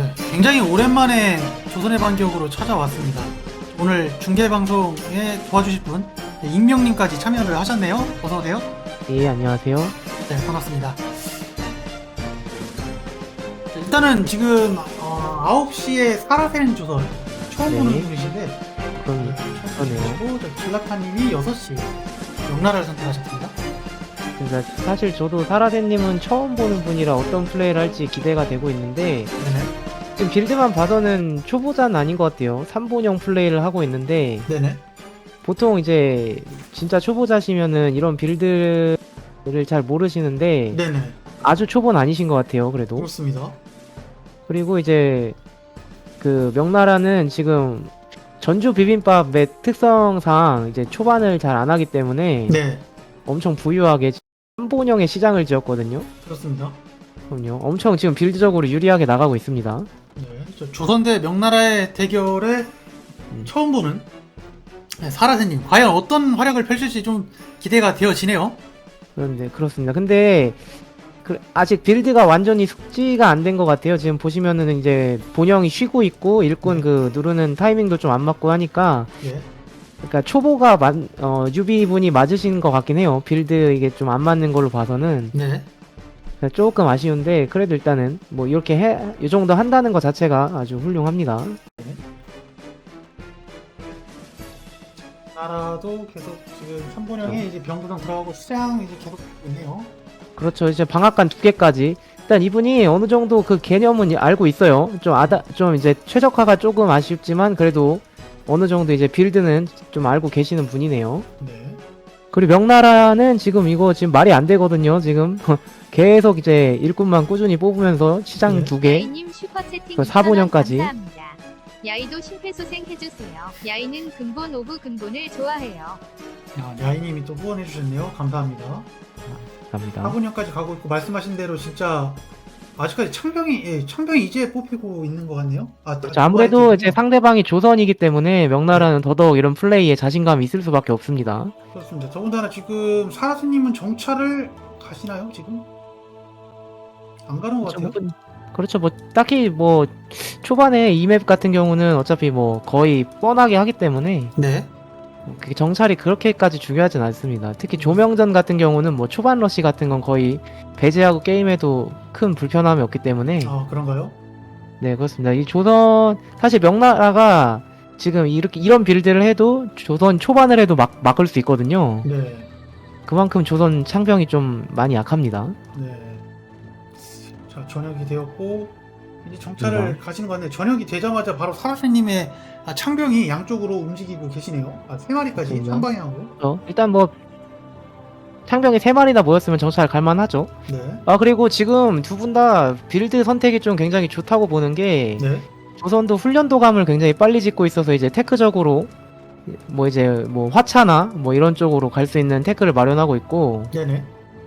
네, 굉장히 오랜만에 조선의 반격으로 찾아왔습니다. 오늘 중계 방송에 도와주실 분 네, 익명님까지 참여를 하셨네요. 어서 오세요. 예, 안녕하세요. 네, 반갑습니다. 자, 일단은 지금 어, 9시에 사라센 조선 처음 네. 보는 분이신데 그럼 그러네요. 그리고 저 길라타님이 6시 명나라를 선택하셨습니다. 그러니까 사실 저도 사라데님은 처음 보는 분이라 어떤 플레이를 할지 기대가 되고 있는데 네네. 지금 빌드만 봐서는 초보자는 아닌 것 같아요. 3본형 플레이를 하고 있는데 네네. 보통 이제 진짜 초보자시면은 이런 빌드를 잘 모르시는데 네네. 아주 초보는 아니신 것 같아요. 그래도 그렇습니다. 그리고 이제 그 명나라는 지금 전주 비빔밥 의 특성상 이제 초반을 잘 안 하기 때문에 네. 엄청 부유하게 3본형의 시장을 지었거든요. 그렇습니다. 그럼요. 엄청 지금 빌드적으로 유리하게 나가고 있습니다. 네, 저 조선 대 명나라의 대결에 음. 처음 보는 네, 사라세님 과연 어떤 활약을 펼칠지 좀 기대가 되어지네요. 그런데 그렇습니다. 근데 그- 아직 빌드가 완전히 숙지가 안 된 것 같아요. 지금 보시면은 이제 본형이 쉬고 있고 일꾼 그 누르는 타이밍도 좀 안 맞고 하니까 예. 그러니까 초보가 맞, 어, 유비 분이 맞으신 것 같긴 해요. 빌드 이게 좀 안 맞는 걸로 봐서는 네. 조금 아쉬운데 그래도 일단은 뭐 이렇게 해, 이 정도 한다는 것 자체가 아주 훌륭합니다. 나라도 계속 지금 삼본영에 이제 병부상 들어가고 수장 이제 계속 있네요. 그렇죠. 이제 방앗간 두 개까지. 일단 이분이 어느 정도 그 개념은 알고 있어요. 좀 아다, 좀 이제 최적화가 조금 아쉽지만 그래도 어느 정도 이제 빌드는 좀 알고 계시는 분이네요. 네. 그리고 명나라는 지금 이거 지금 말이 안 되거든요. 지금 계속 이제 일꾼만 꾸준히 뽑으면서 시장 네. 두 개. 야이님 슈퍼채팅 그. 감사합니다. 야이도 심폐소생 해주세요. 야이는 근본 오브 근본을 좋아해요. 야, 야이님이 또 후원해 주셨네요. 감사합니다. 갑니다. 사본영까지 가고 있고 말씀하신 대로 진짜 아직까지 창병이 예, 창병이 이제 뽑히고 있는 것 같네요. 아, 그렇죠. 아무래도 이제 상대방이 조선이기 때문에 명나라는 더더욱 이런 플레이에 자신감이 있을 수밖에 없습니다. 그렇습니다. 더군다나 지금 사라스님은 정찰을 가시나요 지금? 안 가는 것 같아요. 그렇죠. 뭐, 그렇죠. 뭐 딱히 뭐 초반에 이 맵 같은 경우는 어차피 뭐 거의 뻔하게 하기 때문에 네. 그게 정찰이 그렇게까지 중요하진 않습니다. 특히 조명전 같은 경우는 뭐 초반 러시 같은 건 거의 배제하고 게임에도 큰 불편함이 없기 때문에 아 그런가요? 네 그렇습니다. 이 조선 사실 명나라가 지금 이렇게 이런 빌드를 해도 조선 초반을 해도 막 막을 수 있거든요. 네. 그만큼 조선 창병이 좀 많이 약합니다. 네. 자 저녁이 되었고 이제 정찰을 네. 가시는 것 같네요. 저녁이 되자마자 바로 사라스님의 아, 창병이 양쪽으로 움직이고 계시네요. 아, 세 마리까지 그렇군요. 한 방향으로. 어, 일단 뭐 창병이 세 마리나 모였으면 정찰 갈만하죠. 네. 아 그리고 지금 두 분 다 빌드 선택이 좀 굉장히 좋다고 보는 게 네. 조선도 훈련도감을 굉장히 빨리 짓고 있어서 이제 테크적으로 뭐 이제 뭐 화차나 뭐 이런 쪽으로 갈 수 있는 테크를 마련하고 있고 네네.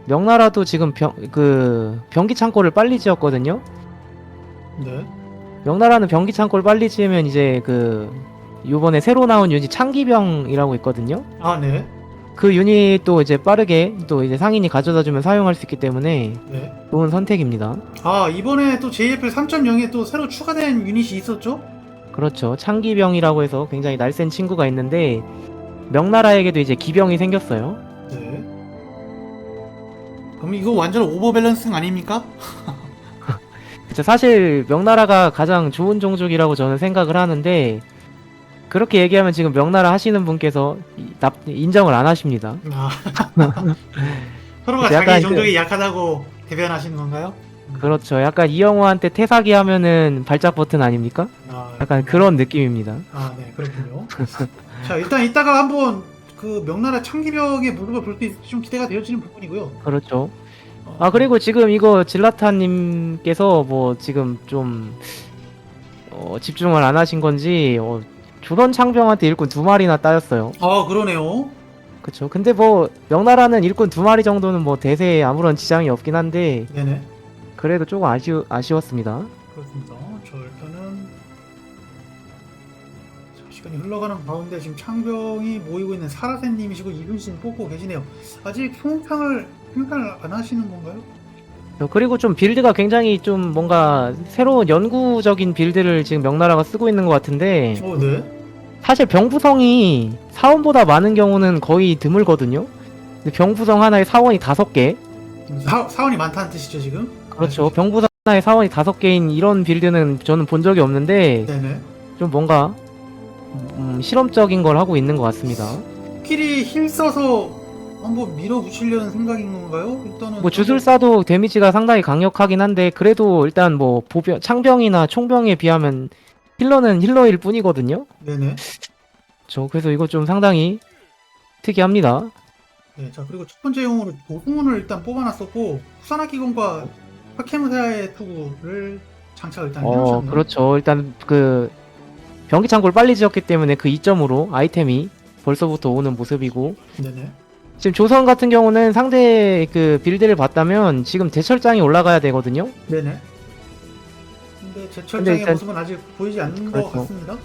명나라도 지금 병 그 병기 창고를 빨리 지었거든요. 네. 명나라는 병기 창고를 빨리 지으면 이제 그 요번에 새로 나온 유닛 창기병이라고 있거든요. 아 네. 그 유닛도 이제 빠르게 또 이제 상인이 가져다 주면 사용할 수 있기 때문에 네. 좋은 선택입니다. 아 이번에 또 JFL 3.0에 또 새로 추가된 유닛이 있었죠? 그렇죠. 창기병이라고 해서 굉장히 날쌘 친구가 있는데 명나라에게도 이제 기병이 생겼어요. 네. 그럼 이거 완전 오버밸런싱 아닙니까? 그쵸, 사실 명나라가 가장 좋은 종족이라고 저는 생각을 하는데 그렇게 얘기하면 지금 명나라 하시는 분께서 이- 납- 인정을 안 하십니다. 아. 서로가 약간 자기 그- 종족이 약하다고 대변하시는 건가요? 그렇죠. 약간 이영호한테 태사기 하면은 발작 버튼 아닙니까? 아, 약간 그런 느낌입니다. 아, 네, 그렇군요. 자, 일단 이따가 한번 그 명나라 창기병의 무릎을 볼때좀 기대가 되어지는 부분이고요. 그렇죠. 어, 아 그리고 지금 이거 질라타님께서 뭐 지금 좀 어, 집중을 안 하신 건지 어, 조선 창병한테 일꾼 두 마리나 따였어요. 아, 그러네요. 그쵸. 근데 뭐 명나라는 일꾼 두 마리 정도는 뭐 대세에 아무런 지장이 없긴 한데 네네. 그래도 조금 아쉬, 아쉬웠습니다. 그렇습니다. 저 일단은 자, 시간이 흘러가는 가운데 지금 창병이 모이고 있는 사라센님이시고 이분신 뽑고 계시네요. 아직 평창을 평창을 안 하시는 건가요? 어, 그리고 좀 빌드가 굉장히 좀 뭔가 새로운 연구적인 빌드를 지금 명나라가 쓰고 있는 것 같은데 어, 네. 사실 병부성이 사원보다 많은 경우는 거의 드물거든요. 근데 병부성 하나에 사원이 다섯 개. 사, 사원이 많다는 뜻이죠, 지금? 그렇죠. 병부성 하나에 사원이 다섯 개인 이런 빌드는 저는 본 적이 없는데 네네. 좀 뭔가 음, 실험적인 걸 하고 있는 것 같습니다. 끼리 힐 써서 한번 밀어붙이려는 생각인 건가요? 일단은. 뭐 주술사도 데미지가 상당히 강력하긴 한데 그래도 일단 뭐 보병, 창병이나 총병에 비하면 힐러는 힐러일 뿐이거든요. 네네. 저 그래서 이거 좀 상당히 특이합니다. 네, 자, 그리고 첫 번째 용으로 도승훈을 일단 뽑아놨었고, 후산학기공과 파케무세아의 투구를 장착을 일단 어, 해놓으셨네요. 그렇죠. 일단 그 병기 창고를 빨리 지었기 때문에 그 이점으로 아이템이 벌써부터 오는 모습이고 네네. 지금 조선 같은 경우는 상대 그 빌드를 봤다면 지금 대철장이 올라가야 되거든요. 네네. 근데 근데 제철장의 일단- 모습은 아직 보이지 않는 그렇죠. 것 같습니다.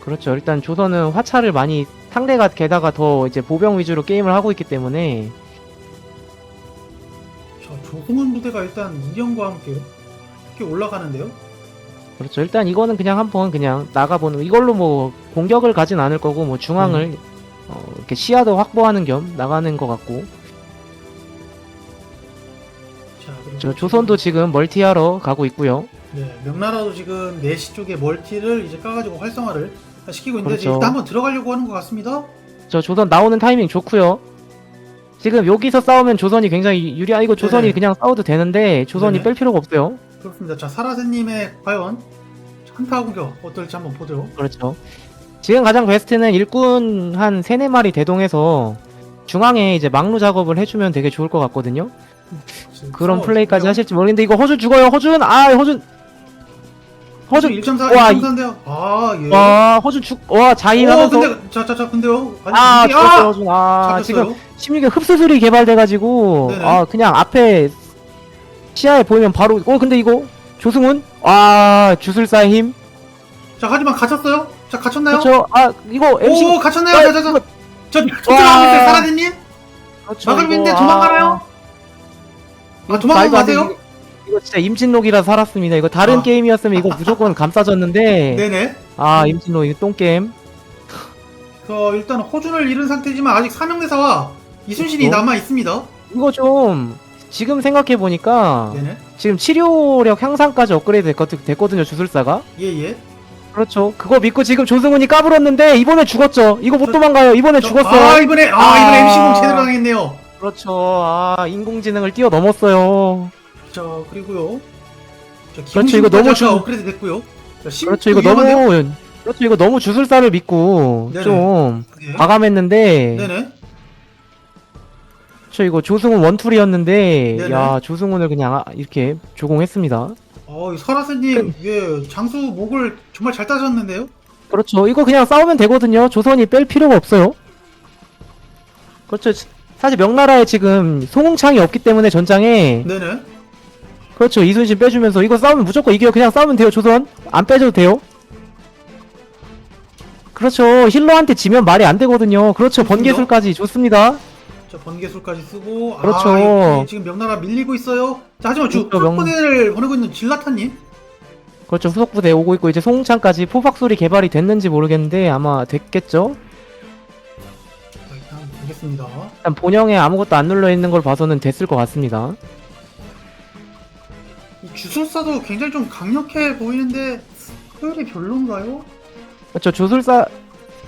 그렇죠. 일단 조선은 화차를 많이 상대가 게다가 더 이제 보병 위주로 게임을 하고 있기 때문에 자, 조승훈 부대가 일단 이경과 함께 이렇게 올라가는데요. 그렇죠. 일단 이거는 그냥 한번 그냥 나가보는 이걸로 뭐 공격을 가진 않을 거고 뭐 중앙을 음. 어, 이렇게 시야도 확보하는 겸 나가는 것 같고 자, 저 조선도 지금 멀티하러 가고 있고요. 네, 명나라도 지금 4시 쪽에 멀티를 이제 까가지고 활성화를 시키고 있는데 그렇죠. 일단 한번 들어가려고 하는 것 같습니다. 저 조선 나오는 타이밍 좋고요. 지금 여기서 싸우면 조선이 굉장히 유리. 아 이거 조선이 네네. 그냥 싸워도 되는데 조선이 네네. 뺄 필요가 없어요. 그렇습니다. 자, 사라세님의 과연 한타 공격 어떨지 한번 보죠. 그렇죠. 지금 가장 베스트는 일꾼 한 세네 마리 대동해서 중앙에 이제 막루 작업을 해주면 되게 좋을 것 같거든요. 그런 플레이까지. 하실지 모르겠는데 이거 허준 죽어요. 허준 아 허준 허준 1.4, 와, 1.4인데요. 아, 예. 와 허준 죽와 오, 자임하면서 근데 자, 자, 자, 근데요. 아니, 아 이게- 죽었어요 허준 아 잡혔어요. 지금 16개 흡수술이 개발돼가지고 네네. 아 그냥 앞에 시야에 보이면 바로 어 근데 이거 조승훈 와 주술사의 힘 자, 하지만 갇혔어요? 자, 갇혔나요? 그렇죠 아 이거 MC 오, 갇혔나요? 아, 자, 자, 자. 이거- 저, 저 들어가고 있어요, 사라세님? 그렇죠, 막을 이거, 있는데 아, 도망가나요? 아, 말도 안 돼. 아세요? 이거, 이거 진짜 임진록이라 살았습니다 이거 다른 아. 게임이었으면 이거 무조건 감싸졌는데 네네. 아 임진록 이거 똥 게임 그, 일단 호준을 잃은 상태지만 아직 사명대사와 이순신이 그렇죠. 남아 있습니다. 이거 좀 지금 생각해 보니까 네네. 지금 치료력 향상까지 업그레이드 됐거든, 됐거든요 주술사가 예, 예. 그렇죠 그거 믿고 지금 조승훈이 까불었는데 이번에 죽었죠 이거 못 저- 도망가요 이번에 저- 죽었어요 아, 이번에, 아, 아. 이번에 MC공 제대로 당했네요. 그렇죠 아 인공지능을 뛰어넘었어요 자, 그리고요. 자, 그렇죠, 이거 너무 주 주- 업그레이드 됐고요. 자, 심- 그렇죠 이거 위험한데요? 너무 그렇죠 이거 너무 주술사를 믿고 네네. 좀 네. 과감했는데 네네. 저 이거 조승훈 원툴이었는데 네네. 야 조승훈을 그냥 아- 이렇게 조공했습니다 어, 이 설아스님, 예, 장수 목을 정말 잘 따셨는데요? 그렇죠. 이거 그냥 싸우면 되거든요. 조선이 뺄 필요가 없어요. 그렇죠. 사실 명나라에 지금 송홍창이 없기 때문에 전장에 네네. 그렇죠. 이순신 빼주면서 이거 싸우면 무조건 이겨요 그냥 싸우면 돼요 조선. 안 빼줘도 돼요. 그렇죠. 힐러한테 지면 말이 안 되거든요. 그렇죠. 번개술까지 좋습니다 자, 번개술까지 쓰고. 그렇죠. 아, 이- 지금 명나라 밀리고 있어요. 자, 하지만 주, 그렇죠, 명- 후보대를 보내고 있는 질라타님. 그렇죠 후속 부대 오고 있고 이제 송홍창까지 포박술이 개발이 됐는지 모르겠는데 아마 됐겠죠 자, 일단 보겠습니다. 일단 본영에 아무것도 안 눌러 있는 걸 봐서는 됐을 것 같습니다 이 주술사도 굉장히 좀 강력해 보이는데, 효율이 별론가요? 그렇죠 조술사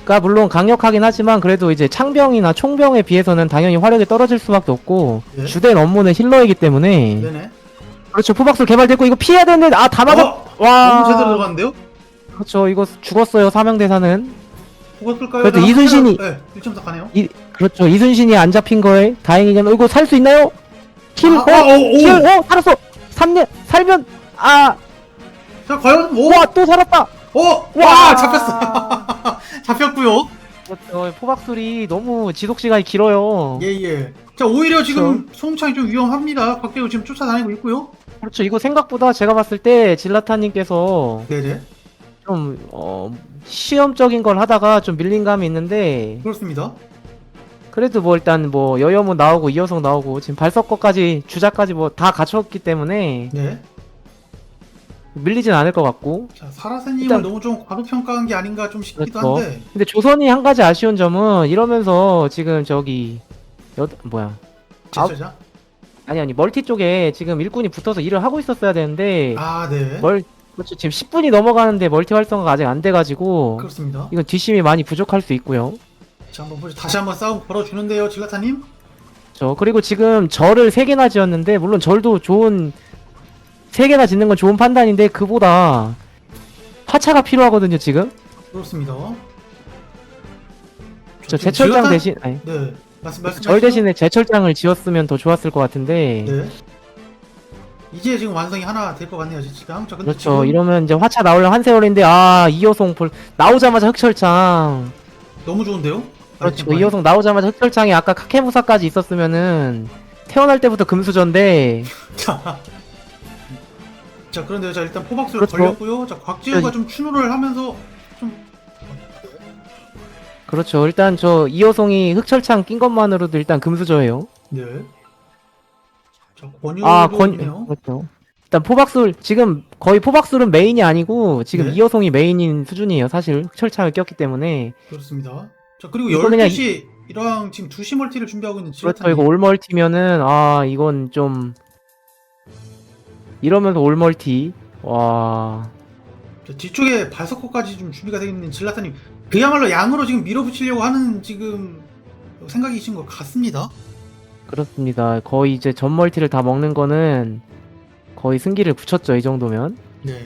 가 물론 강력하긴 하지만 그래도 이제 창병이나 총병에 비해서는 당연히 화력이 떨어질 수밖에 없고 예. 주된 업무는 힐러이기 때문에 네네. 그렇죠 포박술 개발됐고 이거 피해야 되는데 아 다 맞아 어, 와 너무 제대로 들어갔는데요? 그렇죠 이거 죽었어요 사명대사는 죽었을까요? 그래도 자, 이순신이- 네, 1.4 가네요. 이 그렇죠 이순신이 안 잡힌 거에 다행이긴 이거 살 수 있나요? 킬? 아, 어? 아, 오, 오. 킬? 어? 살았어 3년 살면 아 자, 과연, 오! 와또 살았다 오! 와! 와! 잡혔어. 그렇죠 포박술이 너무 지속 시간이 길어요 예, 예. 자, 오히려 지금 소음창이 좀 위험합니다. 박대우 지금 쫓아다니고 있고요. 그렇죠 이거 생각보다 제가 봤을 때 질라타님께서 네네. 좀 어, 시험적인 걸 하다가 좀 밀린 감이 있는데 그렇습니다. 그래도 뭐 일단 뭐 여여문 나오고 이여성 나오고 지금 발석거까지 주자까지 뭐 다 갖췄기 때문에 네. 밀리진 않을 것 같고 자, 사라세님을 일단- 너무 좀 과도평가한 게 아닌가 좀 싶기도 그렇죠. 한데. 근데 조선이 한 가지 아쉬운 점은 이러면서 지금 저기 여 뭐야 제초자. 아니 아니 멀티 쪽에 지금 일꾼이 붙어서 일을 하고 있었어야 되는데 아, 네. 멀 그렇죠 지금 10분이 넘어가는데 멀티 활성화가 아직 안 돼가지고 그렇습니다. 이건 뒷심이 많이 부족할 수 있고요. 자, 한번 보죠. 다시 한번 싸움 걸어주는데요, 질라타님. 저 그리고 지금 절을 세 개나 지었는데 물론 절도 좋은 세 개나 짓는 건 좋은 판단인데 그보다 화차가 필요하거든요 지금. 그렇습니다. 저 지금 제철장 질라탄- 대신 아니 네. 말씀, 말씀. 절 대신에 제철장을 지었으면 더 좋았을 것 같은데. 네. 이제 지금 완성이 하나 될 것 같네요, 지금. 자, 근데 그렇죠. 지금 이러면 이제 화차 나오려면 한 세월인데 아 이호송 볼 나오자마자 흑철창. 너무 좋은데요? 그렇죠. 아이템 이호송 나오자마자 흑철창에 아까 카케무사까지 있었으면은 태어날 때부터 금수저인데 자, 자 그런데요. 자 일단 포박스를 그렇죠. 걸렸고요. 자 곽지우가 저- 좀 추노를 하면서 좀 그렇죠. 일단 저 이호송이 흑철창 낀 것만으로도 일단 금수저예요. 네. 자 권유도 아, 권, 있네요. 그렇죠. 일단 포박술, 지금 거의 포박술은 메인이 아니고, 지금 네. 이호송이 메인인 수준이에요. 사실, 흑철창을 꼈기 때문에. 그렇습니다. 자 그리고 이거 그냥 12시랑 지금 2시 멀티를 준비하고 있는 그렇죠. 지라타님. 이거 올멀티면은, 아, 이건 좀, 이러면서 올멀티. 와, 자, 뒤쪽에 발석호까지 좀 준비가 되어 있는 질라타님. 그야말로 양으로 지금 밀어붙이려고 하는 지금 생각이신 것 같습니다. 그렇습니다. 거의 이제 전 멀티를 다 먹는 거는, 거의 승기를 붙였죠. 이 정도면. 네.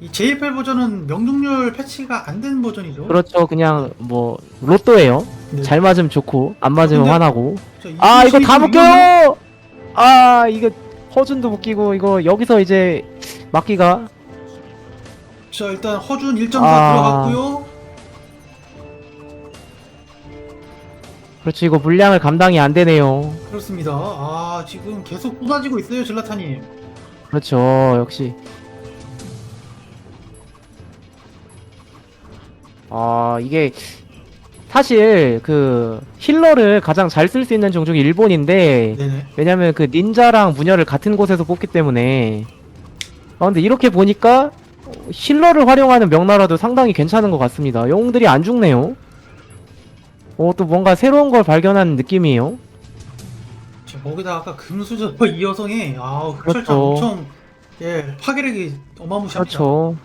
이 JFL 버전은 명중률 패치가 안 된 버전이죠. 그렇죠. 그냥, 뭐, 로또예요. 네. 잘 맞으면 좋고, 안 맞으면 근데- 화나고. 자, 아 이거 다 묶여요 아 이거 허준도 묶이고 이거 여기서 이제 막기가 자 일단 허준 1.4 아. 들어갔고요. 그렇지 이거 물량을 감당이 안 되네요 그렇습니다. 아 지금 계속 쏟아지고 있어요 질라타님. 그렇죠 역시 아 이게 사실 그 힐러를 가장 잘 쓸 수 있는 종족이 일본인데 네네. 왜냐면 그 닌자랑 무녀를 같은 곳에서 뽑기 때문에 아 근데 이렇게 보니까 힐러를 활용하는 명나라도 상당히 괜찮은 것 같습니다 영웅들이 안 죽네요 어 또 뭔가 새로운 걸 발견한 느낌이에요 자 거기다 아까 금수저 이 여성이 아 흑철창 그렇죠. 엄청 예 파괴력이 어마무시합니다. 그렇죠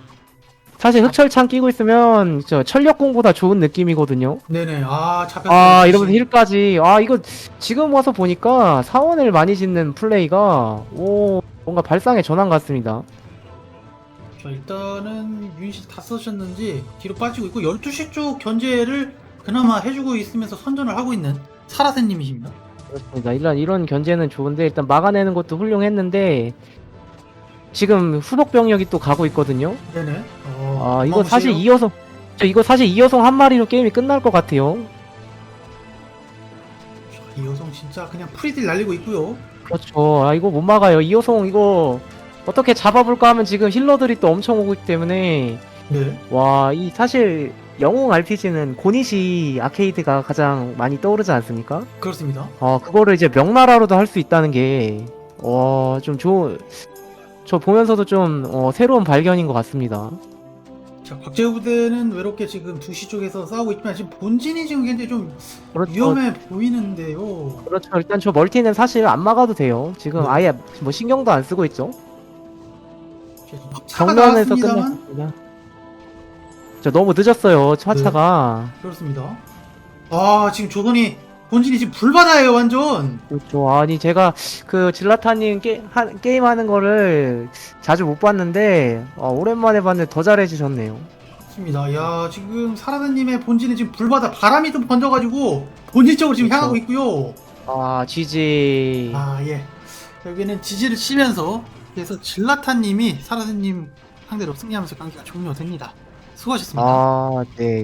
사실 흑철창 끼고 있으면 저 천력공보다 좋은 느낌이거든요 네네. 아 잡혔어요. 아 이러면서 힐까지 아 이거 지금 와서 보니까 사원을 많이 짓는 플레이가 오 뭔가 발상의 전환 같습니다 자 일단은 유닛이 다 쓰셨는지 뒤로 빠지고 있고 12시 쪽 견제를 그나마 해주고 있으면서 선전을 하고 있는 사라세님이십니다. 그렇습니다. 일단 이런 견제는 좋은데 일단 막아내는 것도 훌륭했는데 지금 후속 병력이 또 가고 있거든요. 네네. 어, 아 이거 사실. 이어성 저 이거 사실 이어성 한 마리로 게임이 끝날 것 같아요. 자, 이 여성 진짜 그냥 프리딜 날리고 있고요. 그렇죠. 아 이거 못 막아요. 이어성 이거 어떻게 잡아볼까 하면 지금 힐러들이 또 엄청 오고 있기 때문에 네. 와 이 사실 영웅 RPG는 고니시 아케이드가 가장 많이 떠오르지 않습니까? 그렇습니다. 어 그거를 이제 명나라로도 할 수 있다는 게 와 좀 좋은 저 보면서도 좀 어, 새로운 발견인 것 같습니다. 자, 곽재우 부대는 외롭게 지금 2시 쪽에서 싸우고 있지만 지금 본진이 지금 굉장히 좀 그렇죠. 위험해 보이는데요. 그렇죠. 일단 저 멀티는 사실 안 막아도 돼요. 지금 네. 아예 뭐 신경도 안 쓰고 있죠. 차가 정면에서 나왔습니다만 끝났습니다. 저 너무 늦었어요. 차차가. 그렇습니다. 아 지금 조선이 본진이 지금 불바다예요 완전. 그렇죠. 아니 제가 그 질라타님 게, 하, 게임 하는 거를 자주 못 봤는데 어, 오랜만에 봤는데 더 잘해주셨네요. 그렇습니다. 야 지금 사라다님의 본진은 지금 불바다 바람이 좀 번져가지고 본진 쪽으로 지금 그렇죠. 향하고 있고요. 아 GG. 아 예. 여기는 지지를 치면서 그래서 질라타님이 사라다님 상대로 승리하면서 경기가 종료됩니다. 수고하셨습니다. 아, 네.